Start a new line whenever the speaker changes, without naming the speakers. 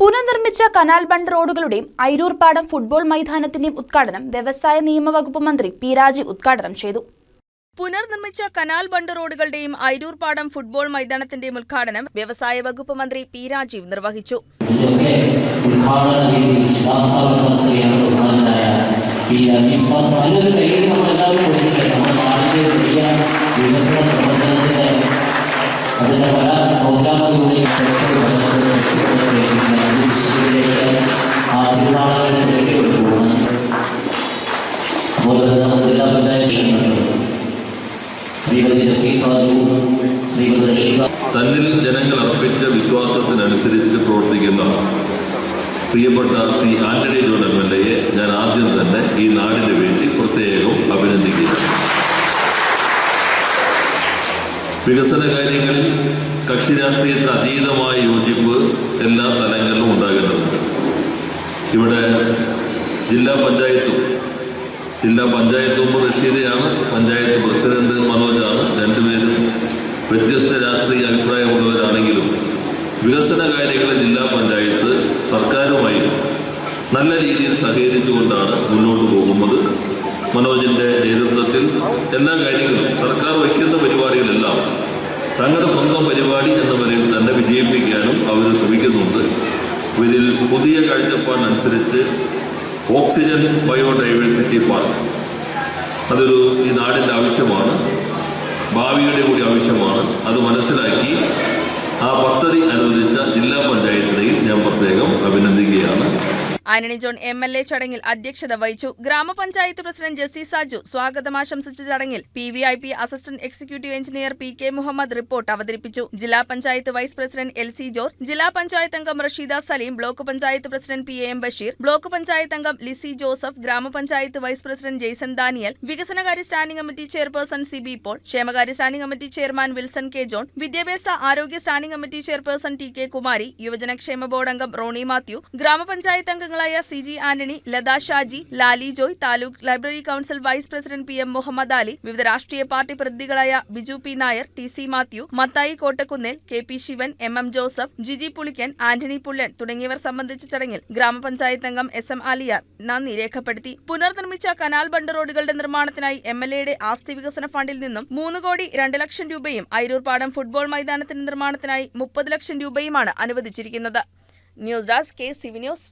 പുനർനിർമ്മിച്ച canal bund റോഡുകളുടെയും ഐരൂർപാടം football മൈതാനത്തിന്റെയും ഉദ്ഘാടനം വ്യവസായ നിയമവകുപ്പ് മന്ത്രി പി രാജീവ് ഉദ്ഘാടനം ചെയ്തു.
പുനർനിർമ്മിച്ച കനാൽ ബണ്ട് റോഡുകളുടെയും ഐരൂർപാടം ഫുട്ബോൾ മൈതാനത്തിന്റെയും ഉദ്ഘാടനം വ്യവസായ വകുപ്പ് മന്ത്രി പി രാജീവ് നിർവഹിച്ചു.
ഉദ്ഘാടന
തന്നിൽ ജനങ്ങൾ അർപ്പിച്ച വിശ്വാസത്തിനനുസരിച്ച് പ്രവർത്തിക്കുന്ന പ്രിയപ്പെട്ട ശ്രീ ആന്റണി ജോൺ എം എൽ എയെ ഞാൻ ആദ്യം തന്നെ ഈ നാടിന് വേണ്ടി പ്രത്യേകം അഭിനന്ദിക്കുന്നു. വികസന കാര്യങ്ങളിൽ കക്ഷി രാഷ്ട്രീയത്തിന് അതീതമായ യോജിപ്പ് എല്ലാ തലങ്ങളിലും ഉണ്ടാകേണ്ടതുണ്ട്. ഇവിടെ ജില്ലാ പഞ്ചായത്തും ജില്ലാ പഞ്ചായത്ത് മെമ്പർ റഷീദയാണ് പഞ്ചായത്ത് പ്രസിഡന്റ് മനോജാണ് രണ്ടുപേരും വ്യത്യസ്ത രാഷ്ട്രീയ അഭിപ്രായമുള്ളവരാണെങ്കിലും വികസന കാര്യങ്ങളിൽ ജില്ലാ പഞ്ചായത്ത് സർക്കാരുമായി നല്ല രീതിയിൽ സഹകരിച്ചുകൊണ്ടാണ് മുന്നോട്ട് പോകുന്നത്. മനോജിന്റെ നേതൃത്വത്തിൽ എല്ലാ കാര്യങ്ങളും തങ്ങളുടെ സ്വന്തം പരിപാടി എന്ന് നിലയിൽ തന്നെ വിജയിപ്പിക്കാനും അവർ ശ്രമിക്കുന്നുണ്ട്. ഇതിൽ പുതിയ കാഴ്ചപ്പാടിനനുസരിച്ച് ഓക്സിജൻ ബയോഡൈവേഴ്സിറ്റി പാർക്ക്. അതൊരു ഈ നാടിന്റെ ആവശ്യമാണ്. ഭാവിയുടെ കൂടി ആവശ്യമാണ്. അത് മനസ്സിലാക്കി ആ പദ്ധതി അനുവദിച്ച ജില്ലാ അഭിനന്ദിക്കുകയാണ്
Antony John M L A ചടങ്ങിൽ അധ്യക്ഷത വഹിച്ചു. ഗ്രാമപഞ്ചായത്ത് പ്രസിഡന്റ് ജസി സാജു സ്വാഗതം ആശംസിച്ച ചടങ്ങിൽ P V I P assistant executive engineer P K Muhammad report അവതരിപ്പിച്ചു. ജില്ലാ panchayat vice president L C George ജില്ലാ പഞ്ചായത്ത് അംഗം Rasheeda Saleem block panchayat president P A Basheer block panchayat അംഗം ലിസി ജോസഫ് ഗ്രാമപഞ്ചായത്ത് വൈസ് പ്രസിഡന്റ് ജെയ്സൺ ദാനിയൽ വികസനകാര്യ standing committee chairperson C B Paul ക്ഷേമകാര്യ standing committee chairman Wilson K John വിദ്യാഭ്യാസ ആരോഗ്യ standing committee chairperson T K Kumari യുവജനക്ഷേമ board അംഗം റോണി മാത്യു ഗ്രാമപഞ്ചായത്ത് അംഗങ്ങളായ C G Antony Latha Shaji Lali Joy taluk library council vice president P M Muhammad Ali വിവിധ രാഷ്ട്രീയ party പ്രതിനിധികളായ Biju P Nair T C Mathew Mathai Kottakkunnel K P Shivan M M Joseph Jiji Pulikkan Antony Pullan തുടങ്ങിയവർ സംബന്ധിച്ച ചടങ്ങിൽ ഗ്രാമപഞ്ചായത്ത് അംഗം S M Aliyar നന്ദി രേഖപ്പെടുത്തി. പുനർനിർമ്മിച്ച canal bund റോഡുകളുടെ നിർമ്മാണത്തിനായി എം എൽ എയുടെ ആസ്തി വികസന ഫണ്ടിൽ നിന്നും മൂന്ന് കോടി രണ്ട് ലക്ഷം രൂപയും അയിരൂർപ്പാടം ഫുട്ബോൾ മൈതാനത്തിന്റെ നിർമ്മാണത്തിനായി മുപ്പത് ലക്ഷം രൂപയുമാണ് അനുവദിച്ചിരിക്കുന്നത്. News desk K CV news.